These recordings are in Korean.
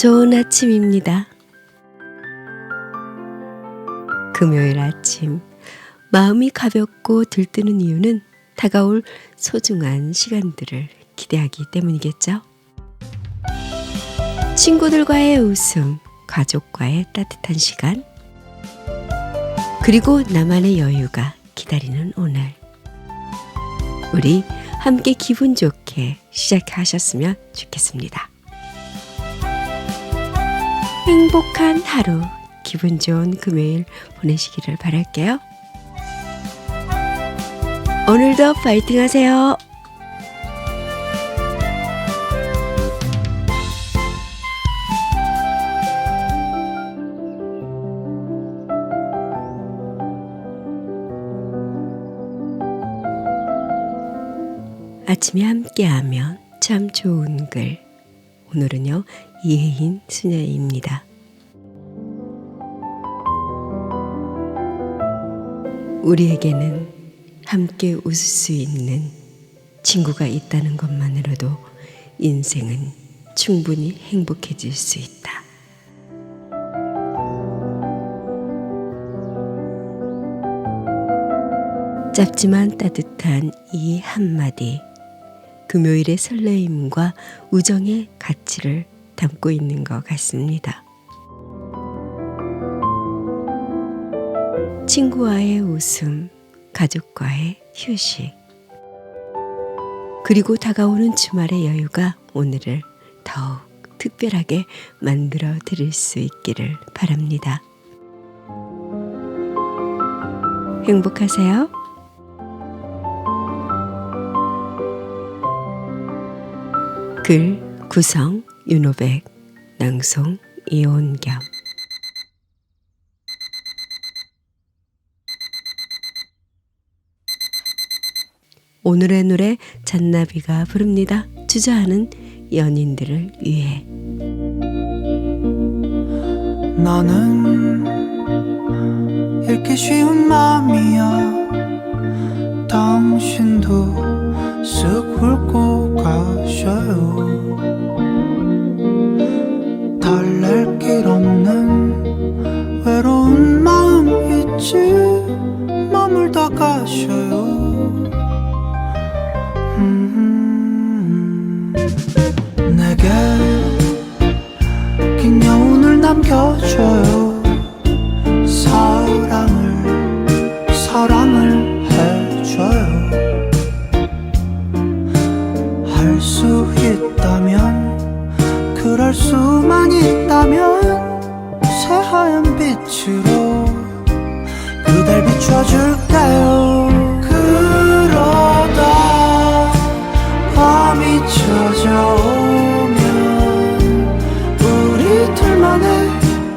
좋은 아침입니다. 금요일 아침, 마음이 가볍고 들뜨는 이유는 다가올 소중한 시간들을 기대하기 때문이겠죠. 친구들과의 웃음, 가족과의 따뜻한 시간, 그리고 나만의 여유가 기다리는 오늘. 우리 함께 기분 좋게 시작하셨으면 좋겠습니다. 행복한 하루, 기분 좋은 금요일 보내시기를 바랄게요. 오늘도 파이팅 하세요. 아침에 함께하면 참 좋은 글. 오늘은요, 이혜인 수녀입니다. 우리에게는 함께 웃을 수 있는 친구가 있다는 것만으로도 인생은 충분히 행복해질 수 있다. 짧지만 따뜻한 이 한마디. 금요일의 설레임과 우정의 가치를 담고 있는 것 같습니다. 친구와의 웃음, 가족과의 휴식, 그리고 다가오는 주말의 여유가 오늘을 더욱 특별하게 만들어 드릴 수 있기를 바랍니다. 행복하세요. 글 구성 윤호백 낭송 이온겸. 오늘의 노래 잔나비가 부릅니다. 주저하는 연인들을 위해. 나는 읽기 쉬운 마음이야. 당신도 쓱 훑고 가셔요. 달랠 길 없는 외로운 마음 있지 머물다 가셔요. 음, 내게 긴 여운을 남겨줘요 비춰줄까요? 그러다 밤이 찾아오면 우리 둘만의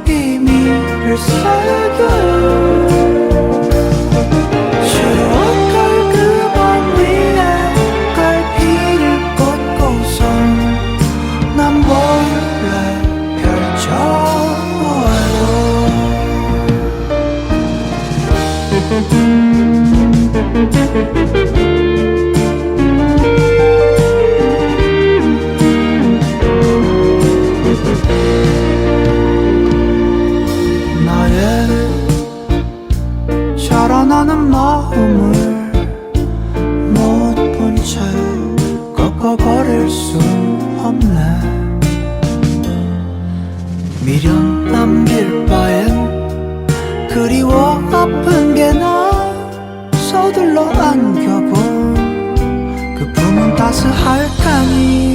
비밀을 새겨요 서둘러 안겨본 그 품은 따스할까니